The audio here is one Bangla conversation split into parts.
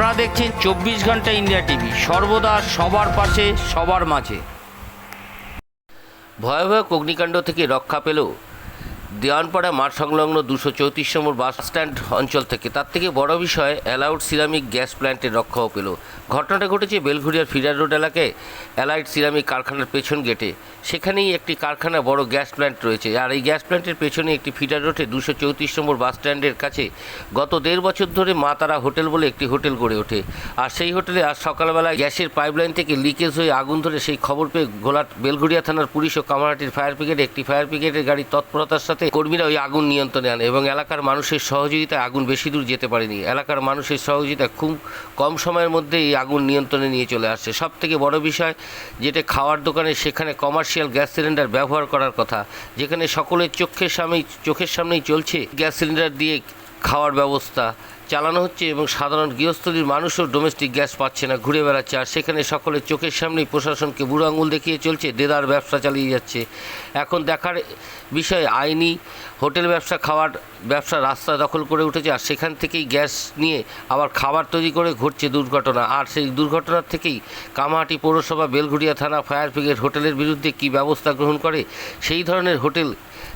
আপনারা দেখছেন চব্বিশ ঘণ্টা ইন্ডিয়া টিভি। সর্বদা সবার পাশে, সবার মাঝে। ভয়াবহ অগ্নিকাণ্ড থেকে রক্ষা পেল দেওয়ানপাড়া মাঠ সংলগ্ন দুশো চৌত্রিশ নম্বর বাস স্ট্যান্ড অঞ্চল থেকে। তার থেকে বড় বিষয়, অ্যালাউড সিরামিক গ্যাস প্ল্যান্টের রক্ষাও পেল। ঘটনাটা ঘটেছে বেলঘুরিয়ার ফিডার রোড এলাকায় অ্যালাইড সিরামিক কারখানার পেছন গেটে। সেখানেই একটি কারখানা বড় গ্যাস প্ল্যান্ট রয়েছে। আর এই গ্যাস প্ল্যান্টের পেছনে একটি ফিডার রোডে দুশো চৌত্রিশ নম্বর বাস স্ট্যান্ডের কাছে গত দেড় বছর ধরে মা তারা হোটেল বলে একটি হোটেল গড়ে ওঠে। আর সেই হোটেলে আজ সকালবেলা গ্যাসের পাইপলাইন থেকে লিকেজ হয়ে আগুন ধরে সেই খবর পেয়ে গোলাট বেলঘুরিয়া থানার পুলিশ ও কামারহাটির ফায়ার ব্রিগেড একটি ফায়ার ব্রিগেডের গাড়ি তৎপরতার সাথে কর্মীরা ওই আগুন নিয়ন্ত্রণে আনে এবং এলাকার মানুষের সহযোগিতায় আগুন বেশি দূর যেতে পারেনি। এলাকার মানুষের সহযোগিতা খুব কম সময়ের মধ্যে এই আগুন নিয়ন্ত্রণে নিয়ে চলে আসছে। সব থেকে বড় বিষয় যেটা খাওয়ার দোকানে, সেখানে কমার্শিয়াল গ্যাস সিলিন্ডার ব্যবহার করার কথা, যেখানে সকলের চোখের সামনে চোখের সামনেই চলছে গ্যাস সিলিন্ডার দিয়ে খাওয়ার ব্যবস্থা চালানো হচ্ছে এবং সাধারণ গৃহস্থলীর মানুষও ডোমেস্টিক গ্যাস পাচ্ছে না, ঘুরে বেড়াচ্ছে। আর সেখানে সকলের চোখের সামনেই প্রশাসনকে বুড়ো আঙুল দেখিয়ে চলছে, দেদার ব্যবসা চালিয়ে যাচ্ছে। এখন দেখার বিষয়, আইনি হোটেল ব্যবসা, খাওয়ার ব্যবসা রাস্তা দখল করে উঠেছে আর সেখান থেকেই গ্যাস নিয়ে আবার খাবার তৈরি করে ঘটছে দুর্ঘটনা। আর সেই দুর্ঘটনার থেকেই কামাহাটি পৌরসভা বেলঘুরিয়া থানা, ফায়ার ব্রিগেড হোটেলের বিরুদ্ধে কী ব্যবস্থা গ্রহণ করে, সেই ধরনের হোটেল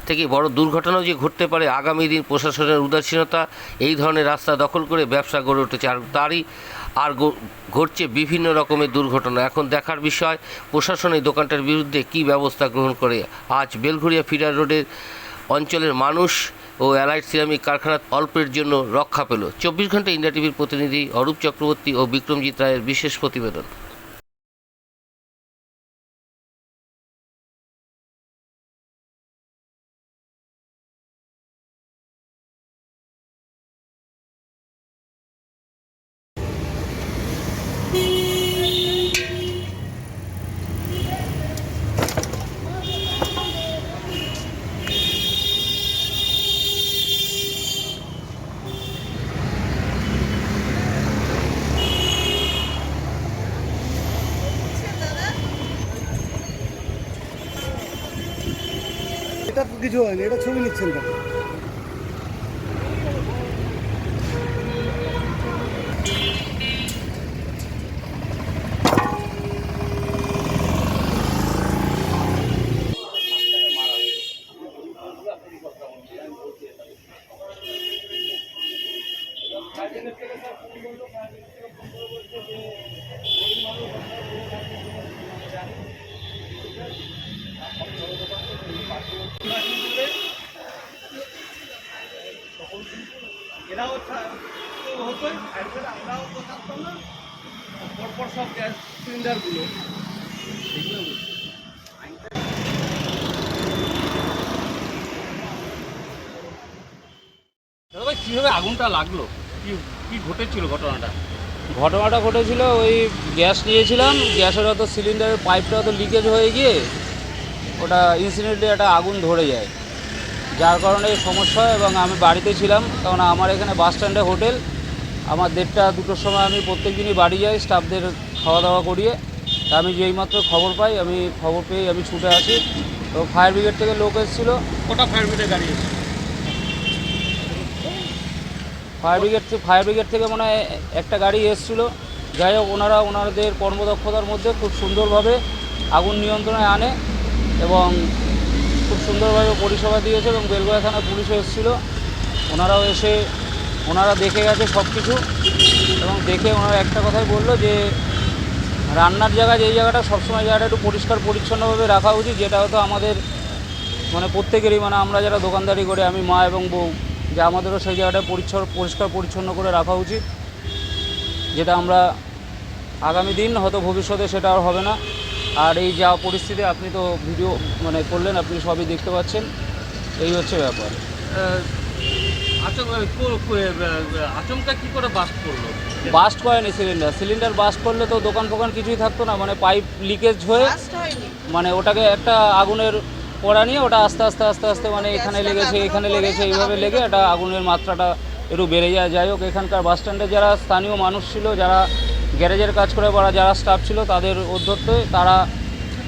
থেকে বড় দুর্ঘটনাও যে ঘটতে পারে আগামী দিন প্রশাসনের উদাসীনতা, এই ধরনের রাস্তা দখল করে ব্যবসা গড়ে উঠেছে। আর তারই আর ঘটছে বিভিন্ন রকমের দুর্ঘটনা। এখন দেখার বিষয়, প্রশাসন এই দোকানটার বিরুদ্ধে কী ব্যবস্থা গ্রহণ করে? আজ বেলঘুরিয়া ফিডার রোডের অঞ্চলের মানুষ ও অ্যালাইড সিরামিক কারখানা অল্পের জন্য রক্ষা পেল। চব্বিশ ঘণ্টা ইন্ডিয়া টিভির প্রতিনিধি অরূপ চক্রবর্তী ও বিক্রমজিৎ রায়ের বিশেষ প্রতিবেদন। এটা তো কিছু হয়নি এটা ছবি নিচ্ছেন কেন এরাও ভাই কীভাবে আগুনটা লাগল? কি কি ঘটেছিল ঘটনাটা? ঘটনাটা ঘটেছিল, ওই গ্যাস নিয়েছিলাম, গ্যাসের হয়তো সিলিন্ডারের পাইপটা হয়তো লিকেজ হয়ে গিয়ে ওটা ইনসিডেন্টলি একটা আগুন ধরে যায়। যার কারণে সমস্যা এবং আমি বাড়িতে ছিলাম কারণ আমার এখানে বাস স্ট্যান্ডে হোটেল আমার দেড়টা দুটোর সময় আমি প্রত্যেক দিনই বাড়ি যাই স্টাফদের খাওয়া দাওয়া করিয়ে। তা আমি যেইমাত্র খবর পাই আমি খবর পেয়ে আমি ছুটে আসি। তো ফায়ার ব্রিগেড থেকে লোক এসেছিল। কটা ফায়ার ব্রিগেড গাড়ি এসেছে? ফায়ার ব্রিগেড থেকে ফায়ার ব্রিগেড থেকে মনে হয় একটা গাড়ি এসেছিল। যাই হোক ওনারা ওনাদের কর্মদক্ষতার মধ্যে খুব সুন্দরভাবে আগুন নিয়ন্ত্রণে আনে এবং খুব সুন্দরভাবে পরিষেবা দিয়েছে এবং বেলগোয়া থানার পুলিশও এসেছিল। ওনারাও এসে ওনারা দেখে গেছে সব কিছু এবং দেখে ওনারা একটা কথাই বলল যে, রান্নার জায়গা, যেই জায়গাটা সবসময় জায়গাটা একটু পরিষ্কার, পরিচ্ছন্নভাবে রাখা উচিত, যেটা হয়তো আমাদের মানে প্রত্যেকেরই মানে আমরা যারা দোকানদারি করে, আমি মা এবং বউ, যে আমাদেরও সেই জায়গাটা পরিচ্ছন্ন পরিষ্কার, পরিচ্ছন্ন করে রাখা উচিত, যেটা আমরা আগামী দিন হয়তো ভবিষ্যতে সেটা আর হবে না। আর এই যা পরিস্থিতি, আপনি তো ভিডিও মানে করলেন, আপনি সবই দেখতে পাচ্ছেন। এই হচ্ছে ব্যাপার। আচমকা কো- কো- আচমকা কি করে বাস্ট করল? বাস্ট করেনি সিলিন্ডার সিলিন্ডার বাস্ট করলে তো দোকান ফোকান কিছুই থাকতো না মানে পাইপ লিকেজ হয়ে মানে ওটাকে একটা আগুনের পড়া নিয়ে ওটা আস্তে আস্তে আস্তে আস্তে মানে এখানে লেগেছে এখানে লেগেছে এইভাবে লেগে এটা আগুনের মাত্রাটা একটু বেড়ে যায়। যাই হোক এখানকার বাস স্ট্যান্ডে যারা স্থানীয় মানুষ ছিল যারা গ্যারেজের কাজ করে বা যারা স্টাফ ছিল তাদের উদ্যোগে তারা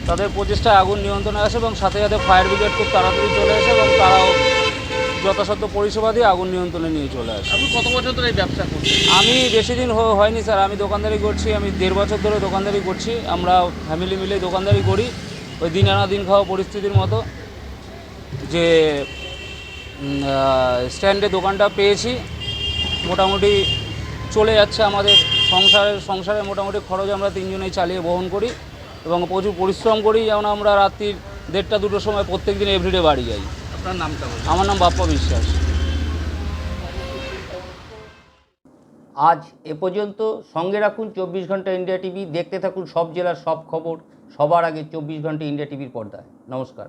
তাদের প্রচেষ্টায় আগুন নিয়ন্ত্রণে আসে এবং সাথে সাথে ফায়ার ব্রিগেড খুব তাড়াতাড়ি চলে আসে এবং তারাও যথাসাধ্য পরিষেবা দিয়ে আগুন নিয়ন্ত্রণে নিয়ে চলে আসি। আপনি কত বছর ধরে এই ব্যবসা করছেন? আমি বেশি দিন হয়নি স্যার আমি দোকানদারি করছি আমি দেড় বছর ধরে দোকানদারি করছি আমরা ফ্যামিলি মিলে দোকানদারি করি ওই দিন আনা দিন খাওয়া পরিস্থিতির মতো। যে স্ট্যান্ডে দোকানটা পেয়েছি মোটামুটি চলে যাচ্ছে আমাদের সংসারের সংসারে মোটামুটি খরচ আমরা তিনজনেই চালিয়ে বহন করি এবং প্রচুর পরিশ্রম করি যেমন আমরা রাত্রির দেড়টা দুটোর সময় প্রত্যেক দিন এভরিডে বাড়ি যাই। আপনার নামটা বলুন। আমার নাম বাপ্পা বিশ্বাস। আজ এ পর্যন্ত সঙ্গে রাখুন চব্বিশ ঘণ্টা ইন্ডিয়া টিভি, দেখতে থাকুন সব জেলার সব খবর, সবার আগে চব্বিশ ঘণ্টা ইন্ডিয়া টিভির পর্দায়। নমস্কার।